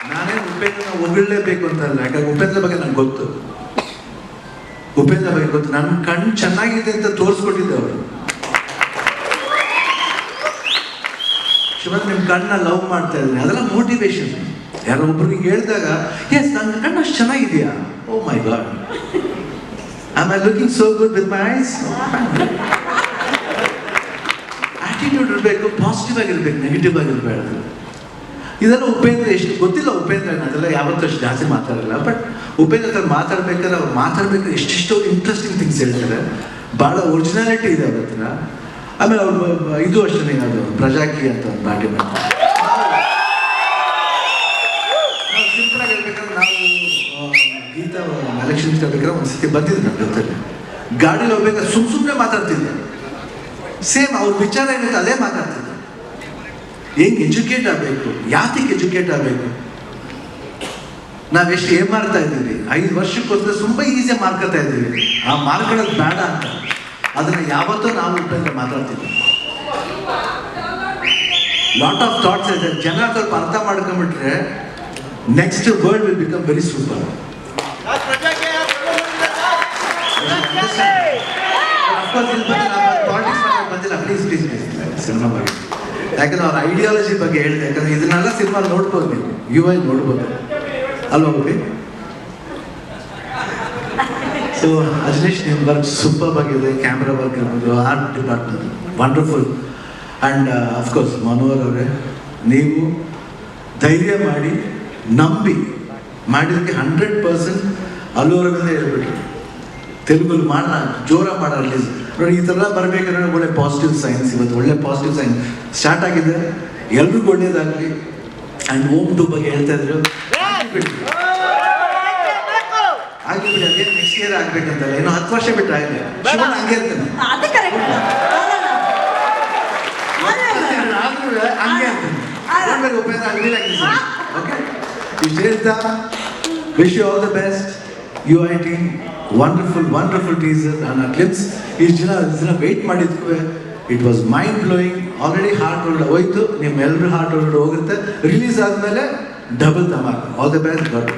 ನಾನೇನು ಉಪೇಂದ್ರನ ಹೊಗಳೇಬೇಕು ಅಂತ ಅಲ್ಲ ಯಾಕಂದ್ರೆ ಉಪೇಂದ್ರ ಬಗ್ಗೆ ನಂಗೆ ಗೊತ್ತು. ಉಪೇಂದ್ರ ಬಗ್ಗೆ ಗೊತ್ತು. ನನ್ನ ಕಣ್ಣು ಚೆನ್ನಾಗಿದೆ ಅಂತ ತೋರಿಸ್ಕೊಟ್ಟಿದ್ದೆ ಅವರು. ಶಿವನ್ ನಿಮ್ಮ ಕಣ್ಣ ಲವ್ ಮಾಡ್ತಾ ಇದ್ದೀನಿ. ಅದೆಲ್ಲ ಮೋಟಿವೇಶನ್ ಯಾರೋ ಒಬ್ರಿಗೆ ಹೇಳಿದಾಗ ಎಸ್ ನನ್ನ ಕಣ್ಣು ಅಷ್ಟು ಚೆನ್ನಾಗಿದೆಯಾ? ಓ my God am I looking so good with my eyes attitude ಇರಬೇಕು ಪಾಸಿಟಿವ್ ಆಗಿರ್ಬೇಕು ನೆಗೆಟಿವ್ ಆಗಿರ್ಬಾರ್ದು ಇದೆಲ್ಲ ಉಪೇಂದ್ರ ಎಷ್ಟು ಗೊತ್ತಿಲ್ಲ, ಉಪೇಂದ್ರ ಅದೆಲ್ಲ ಯಾವತ್ತೂ ಅಷ್ಟು ಜಾಸ್ತಿ ಮಾತಾಡಲ್ಲ. ಬಟ್ ಉಪೇಂದ್ರ ಹತ್ರ ಮಾತಾಡ್ಬೇಕಾದ್ರೆ ಅವ್ರು ಮಾತಾಡ್ಬೇಕಾದ್ರೆ ಎಷ್ಟೆಷ್ಟೋ ಇಂಟ್ರೆಸ್ಟಿಂಗ್ ಥಿಂಗ್ಸ್ ಹೇಳ್ತಾರೆ. ಭಾಳ ಒರಿಜಿನಾಲಿಟಿ ಇದೆ ಅವ್ರ ಆಮೇಲೆ ಅವ್ರು, ಇದು ಅಷ್ಟೇ ಅದು ಪ್ರಜಾಕಿ ಅಂತ ಒಂದು ಪಾರ್ಟಿ ಮಾಡ್ತಾರೆ ಹೇಳ್ಬೇಕಂದ್ರೆ ನಾವು ಗೀತಾ ಎಲೆಕ್ಷನ್ ಒಂದು ಸತಿ ಬಂದಿದ್ದು ನನ್ನ ಜೊತೆಲಿ. ಗಾಡೀಲಿ ಹೋಗ್ಬೇಕಾದ್ರೆ ಸುಮ್ಮ ಸುಮ್ಮನೆ ಮಾತಾಡ್ತಿದ್ದೆ. ಸೇಮ್ ಅವ್ರ ವಿಚಾರ ಏನಿದೆ ಅದೇ ಮಾತಾಡ್ತಿದ್ದೆ. ಹೆಂಗ್ ಎಜುಕೇಟ್ ಆಗಬೇಕು? ಯಾತಕ್ಕೆ ಎಜುಕೇಟ್ ಆಗಬೇಕು? ನಾವೆಷ್ಟು ಏನು ಮಾಡ್ತಾ ಇದ್ದೀವಿ? ಐದು ವರ್ಷಕ್ಕೋಸ್ಕರ ತುಂಬಾ ಈಸಿ ಮಾರ್ಕೊತಾ ಇದ್ದೀವಿ. ಆ ಮಾರ್ಕೊಳ್ಳೋದು ಬೇಡ ಅಂತ. ಅದನ್ನ ಯಾವತ್ತೂ ನಾವು ಉಪಯೋಗ ಮಾತಾಡ್ತೀವಿ ಲಾಟ್ ಆಫ್ ಥಾಟ್ಸ್ ಇದೆ. ಜನ ಸ್ವಲ್ಪ ಅರ್ಥ ಮಾಡ್ಕೊಂಡ್ಬಿಟ್ರೆ next world will become very super ಬಂದಿಲ್ಲ ಪ್ಲೀಸ್ ಪ್ಲೀಸ್ ಪ್ಲೀಸ್ ಸಿನಿಮಾ ಬಗ್ಗೆ ಯಾಕಂದ್ರೆ ಅವ್ರ ಐಡಿಯಾಲಜಿ ಬಗ್ಗೆ ಹೇಳಿದೆ. ಯಾಕಂದ್ರೆ ಇದನ್ನೆಲ್ಲ ಸಿನಿಮಾ ನೋಡ್ಬೋದು ನೀವು. ಯು ಐ ನೋಡ್ಬೋದು. ಅಲ್ವಾ ಹೋಗಿ ಸೊ ಅಜನೀಶ್ ನಿಮ್ಮ ವರ್ಕ್ ಸೂಪರ್ ಆಗಿದೆ. ಕ್ಯಾಮ್ರಾ ವರ್ಕ್ ಇರ್ಬೋದು art department wonderful and of course Manohar ಅವರೇ, ನೀವು ಧೈರ್ಯ ಮಾಡಿ, ನಂಬಿ ಮಾಡಿದಕ್ಕೆ ಹಂಡ್ರೆಡ್ ಪರ್ಸೆಂಟ್ ಅಲ್ಲೂವರೆಗಿಂದ ಹೇಳ್ಬಿಟ್ರಿ. ತೆಲುಗು ಮಾಡೋಣ ಜೋರ ಮಾಡೋ ರಿಲೀಸ್ ನೋಡಿ ಈ ಥರ ಬರಬೇಕಾದ್ರೆ ಒಳ್ಳೆ ಪಾಸಿಟಿವ್ ಸೈನ್ಸ್ ಇವತ್ತು ಒಳ್ಳೆ ಪಾಸಿಟಿವ್ ಸೈನ್ಸ್ ಸ್ಟಾರ್ಟ್ ಆಗಿದೆ. ಎಲ್ರಿಗೂ ಒಳ್ಳೇದಾಗಲಿ. ಆ್ಯಂಡ್ ಓಮ್ ಟು ಬಗ್ಗೆ ಹೇಳ್ತಾ ಇದ್ರು. ಆಗಿಬಿಡಿ ಅದೇ ನೆಕ್ಸ್ಟ್ ಇಯರ್ ಆಗ್ಬೇಕಂತಲ್ಲ. ಏನೋ ಹತ್ತು ವರ್ಷ ಬಿಟ್ಟು ಆಗಿದೆ ಶಿವನ್ ಹಂಗೆ ಇರ್ತಾನೆ. ಹಂಗೆ ಉಪೇಂದ್ರ ಆಗಲಿ ಓಕೆ ಇಷ್ಟು ಹೇಳ್ತಾ wish you all the best you I team wonderful wonderful teaser ನನ್ನ ಕ್ಲಿಪ್ಸ್ ಇಷ್ಟು ಜನ ಇಷ್ಟು ಜನ ವೆಯ್ಟ್ ಮಾಡಿದ್ವಿ it was mind blowing already heart ಒಳಗಡೆ ಹೋಯ್ತು. ನಿಮ್ಮೆಲ್ಲರೂ ಹಾರ್ಟ್ ಒಳಗಡೆ ಹೋಗುತ್ತೆ. ರಿಲೀಸ್ ಆದಮೇಲೆ ಡಬಲ್ ಧಮಾಕ್ ಆಲ್ ದ ಬೆಸ್ಟ್ ಗಾಡ್